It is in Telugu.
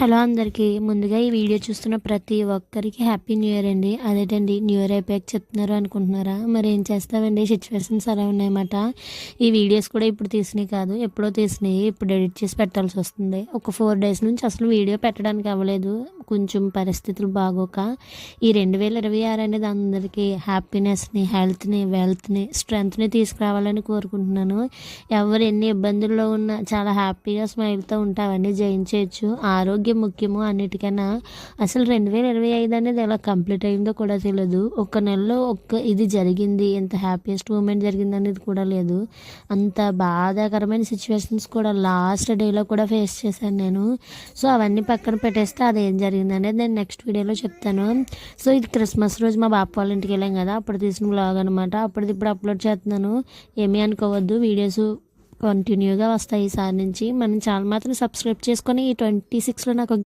హలో అందరికీ. ముందుగా ఈ వీడియో చూస్తున్న ప్రతి ఒక్కరికి హ్యాపీ న్యూ ఇయర్ అండి. అదేటండి న్యూ ఇయర్ అయిపోయాక చెప్తున్నారు అనుకుంటున్నారా? మరి ఏం చేస్తామండి? సిచ్యువేషన్స్ అలా ఉన్నాయన్నమాట. ఈ వీడియోస్ కూడా ఇప్పుడు తీసినవి కాదు ఎప్పుడో తీసినాయి ఇప్పుడు ఎడిట్ చేసి పెట్టాల్సి వస్తుంది. ఒక ఫోర్ డేస్ నుంచి అసలు వీడియో పెట్టడానికి అవ్వలేదు. కొంచెం పరిస్థితులు బాగోక ఈ రెండు వేల ఇరవై ఆరు అనేది అందరికీ హ్యాపీనెస్ని హెల్త్ని వెల్త్ని స్ట్రెంగ్త్ని తీసుకురావాలని కోరుకుంటున్నాను. ఎవరు ఎన్ని ఇబ్బందుల్లో ఉన్నా చాలా హ్యాపీగా స్మైల్తో ఉంటే జయించవచ్చు ఆరోగ్యం ఆరోగ్యం ముఖ్యము అన్నిటికన్నా. అసలు రెండు వేల ఇరవై ఐదు అనేది ఎలా కంప్లీట్ అయిందో కూడా తెలియదు ఒక్క నెలలో ఒక్క ఇది జరిగింది. ఎంత హ్యాపీయెస్ట్ మూమెంట్ జరిగింది అనేది కూడా లేదు. అంత బాధాకరమైన సిచ్యువేషన్స్ కూడా లాస్ట్ డేలో కూడా ఫేస్ చేశాను నేను. సో అవన్నీ పక్కన పెట్టేస్తే అది ఏం జరిగింది అనేది నేను నెక్స్ట్ వీడియోలో చెప్తాను. సో ఇది క్రిస్మస్ రోజు మా బాప వాళ్ళ ఇంటికి వెళ్ళాం కదా. అప్పుడు తీసిన బ్లాగ్ అనమాట అప్పుడు ఇప్పుడు అప్లోడ్ చేస్తున్నాను. ఏమీ అనుకోవద్దు. వీడియోస్ కంటిన్యూగా వస్తాయి ఈసారి నుంచి. మనం ఛానల్ మాత్రం సబ్స్క్రైబ్ చేసుకొని ఈ ట్వంటీ సిక్స్లో నాకు